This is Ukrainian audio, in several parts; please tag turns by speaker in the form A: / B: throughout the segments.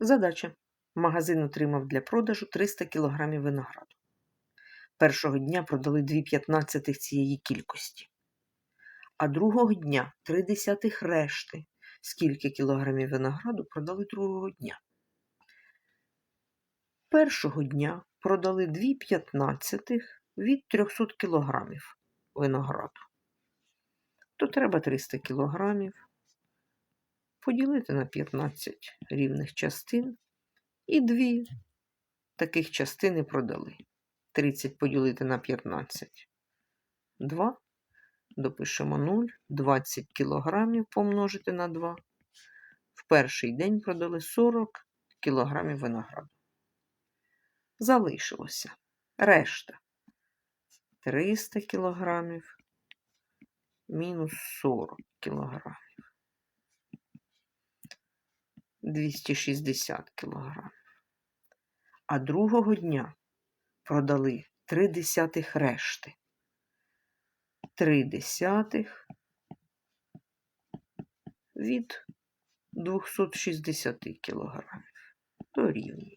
A: Задача. Магазин отримав для продажу 300 кг винограду. Першого дня продали 2 п'ятнадцятих цієї кількості, а другого дня 3 десятих решти. Скільки кілограмів винограду продали другого дня? Першого дня продали 2 п'ятнадцятих від 300 кілограмів винограду. То треба 300 кілограмів поділити на 15 рівних частин і дві таких частини продали. 30 поділити на 15. 2. Допишемо 0. 20 кілограмів помножити на 2. В перший день продали 40 кілограмів винограду. Залишилося решта 300 кілограмів мінус 40 кілограмів. 260 кілограмів. А другого дня продали 3 десятих решти. 3 десятих від 260 кілограмів. Дорівнює.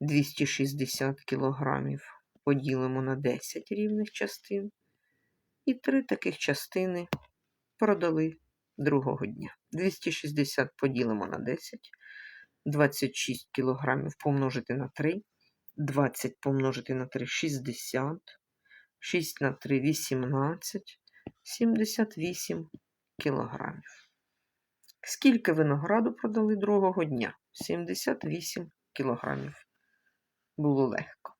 A: 260 кілограмів поділимо на 10 рівних частин. І три таких частини продали другого дня. 260 поділимо на 10. 26 кілограмів помножити на 3. 20 помножити на 3 60. 6 на 3 18. 78 кілограмів. Скільки винограду продали другого дня? 78 кілограмів. Було легко.